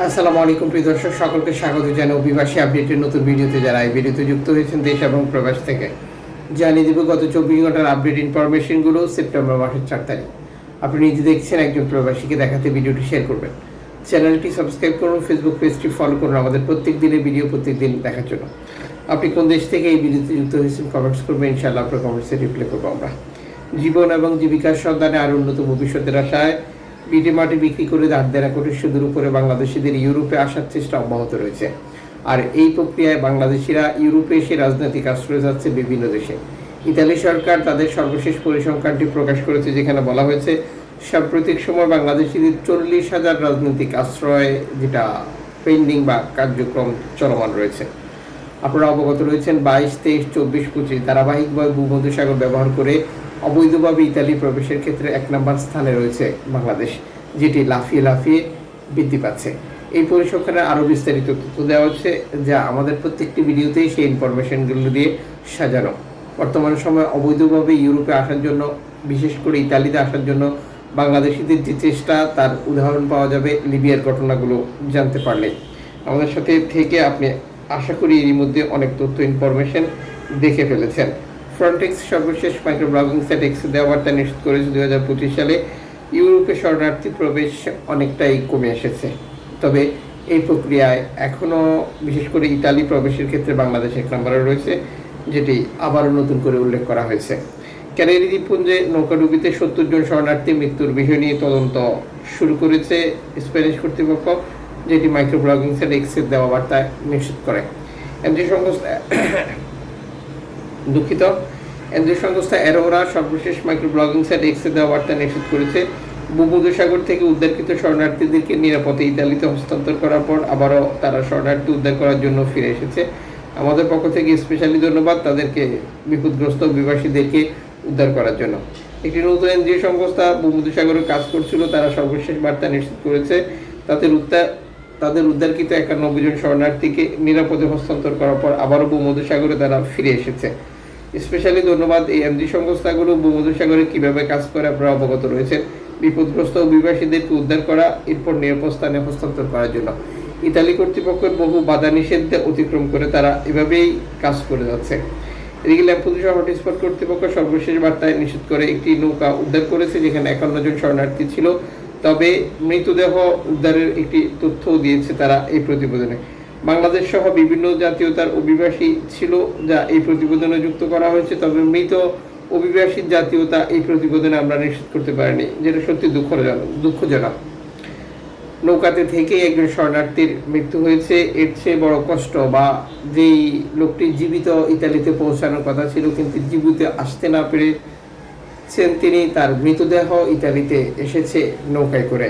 আসসালামু আলাইকুম, প্রিয় দর্শক, সকলকে স্বাগত জানাই অভিবাসী আপডেটের নতুন ভিডিওতে। যারা এই ভিডিওতে যুক্ত হয়েছেন দেশ এবং প্রবাস থেকে, জানিয়ে দেব গত চব্বিশ ঘণ্টার আপডেট ইনফরমেশনগুলো সেপ্টেম্বর মাসের চার তারিখ। আপনি নিজে দেখছেন একজন প্রবাসীকে দেখাতে ভিডিওটি শেয়ার করবেন। চ্যানেলটি সাবস্ক্রাইব করুন ফেসবুক পেজটি ফলো করুন, আমাদের প্রত্যেক দিনের ভিডিও প্রত্যেক দিন দেখার জন্য। আপনি কোন দেশ থেকে এই ভিডিওতে যুক্ত হয়েছেন কমেন্টস করবেন, ইনশাআল্লাহ আপনার কমেন্টসে রিপ্লাই করব আমরা। জীবন এবং জীবিকার সন্ধানে আরও উন্নত ভবিষ্যতের আশায় বিটে মাটি বিক্রি করে ধার দেনা করে সুদের উপরে বাংলাদেশিদের ইউরোপে আসার চেষ্টা অব্যাহত রয়েছে। আর এই প্রক্রিয়ায় বাংলাদেশিরা ইউরোপে এসে রাজনৈতিক আশ্রয় যাচ্ছে বিভিন্ন দেশে। ইতালি সরকার তাদের সর্বশেষ পরিসংখ্যানটি প্রকাশ করেছে, যেখানে বলা হয়েছে, সাম্প্রতিক সময় বাংলাদেশিদের চল্লিশ হাজার রাজনৈতিক আশ্রয় যেটা পেন্ডিং বা কার্যক্রম চলমান রয়েছে। আপনারা অবগত রয়েছেন, বাইশ, তেইশ, চব্বিশ, পঁচিশ ধারাবাহিকভাবে ভূমধ্যসাগর ব্যবহার করে অবৈধভাবে ইতালি প্রবেশের ক্ষেত্রে এক নম্বর স্থানে রয়েছে বাংলাদেশ, যেটি লাফিয়ে লাফিয়ে বৃদ্ধি পাচ্ছে। এই পরিসংখ্যানে আরও বিস্তারিত তথ্য দেওয়া হচ্ছে, যা আমাদের প্রত্যেকটি ভিডিওতেই সেই ইনফরমেশনগুলো দিয়ে সাজানো। বর্তমান সময়ে অবৈধভাবে ইউরোপে আসার জন্য, বিশেষ করে ইতালিতে আসার জন্য, বাংলাদেশিদের যে চেষ্টা, তার উদাহরণ পাওয়া যাবে লিবিয়ার ঘটনাগুলো জানতে পারলে। আমাদের সাথে থেকে আপনি আশা করি এরই মধ্যে অনেক তথ্য, ইনফরমেশন দেখে ফেলেছেন। ফ্রন্টেক্স সর্বশেষ মাইক্রো ব্লগিং সেট এক্স দেওয়া বার্তা নিশ্চিত করেছে দুই হাজার পঁচিশ সালে। ইউরোপে শরণার্থী প্রবেশ অনেকটাই কমে এসেছে। তবে এই প্রক্রিয়ায় এখনও বিশেষ করে ইতালি প্রবেশের ক্ষেত্রে বাংলাদেশ এক নম্বরে রয়েছে, যেটি আবারও নতুন করে উল্লেখ করা হয়েছে। ক্যানারি দ্বীপপুঞ্জে নৌকাডুবিতে সত্তর জন শরণার্থী মৃত্যুর বিষয় নিয়ে তদন্ত শুরু করেছে স্প্যানিশ কর্তৃপক্ষ, যেটি মাইক্রো ব্লগিং সেট এক্সের দেওয়া বার্তায় নিশ্চিত করে। এমজি সংস্থা দুঃখিত। এনজিও সংস্থা অ্যারোরা সর্বশেষ মাইক্রো ব্লগিং সাইট এক্সে দেওয়া বার্তা নিশ্চিত করেছে। ভূমধ্যসাগর থেকে উদ্ধারকৃত শরণার্থীদেরকে নিরাপদে ইতালিতে হস্তান্তর করার পর আবারও তারা শরণার্থী উদ্ধার করার জন্য ফিরে এসেছে। আমাদের পক্ষ থেকে স্পেশালি ধন্যবাদ তাদেরকে বিপদগ্রস্ত অভিবাসীদেরকে উদ্ধার করার জন্য। একটি নতুন এনজিও সংস্থা ভূমধ্যসাগরে কাজ করছিল, তারা সর্বশেষ বার্তা নিশ্চিত করেছে। তাদের উদ্ধার তাদের উদ্ধারকৃত একানব্বই জন শরণার্থীকে নিরাপদে হস্তান্তর করার পর আবারও ভূমধ্যসাগরে তারা ফিরে এসেছে। স্পেশালি ধন্যবাদ এই এমজি সংস্থাগুলো ভূমধ্যসাগরে কীভাবে কাজ করে আপনারা অবগত রয়েছেন। বিপদগ্রস্ত অভিবাসীদেরকে উদ্ধার করা, এরপর নিরাপদ স্থানে হস্তান্তর করার জন্য। ইতালি কর্তৃপক্ষের বহু বাধা নিষেধ অতিক্রম করে তারা এভাবেই কাজ করে যাচ্ছে। এদিকে ল্যাম্পুদুষা হটস্পট কর্তৃপক্ষ সর্বশেষ বার্তায় নিষেধ করে একটি নৌকা উদ্ধার করেছে, যেখানে একান্ন জন শরণার্থী ছিল। তবে মৃতদেহ উদ্ধারের একটি তথ্য দিয়েছে তারা এই প্রতিবেদনে। বাংলাদেশ সহ বিভিন্ন জাতীয়তার অভিবাসী ছিল যা এই প্রতিবেদনে যুক্ত করা হয়েছে, তবে মৃত অভিবাসীর জাতীয়তা এই প্রতিবেদনে আমরা নিশ্চিত করতে পারিনি, যেটা সত্যি দুঃখজনক দুঃখজনক। নৌকাতে থেকে একজন শরণার্থীর মৃত্যু হয়েছে, এর চেয়ে বড় কষ্ট বা যেই লোকটি জীবিত ইতালিতে পৌঁছানোর কথা ছিল, কিন্তু জীবিত আসতে না পেরেছেন তিনি তার মৃতদেহ ইতালিতে এসেছে নৌকায় করে।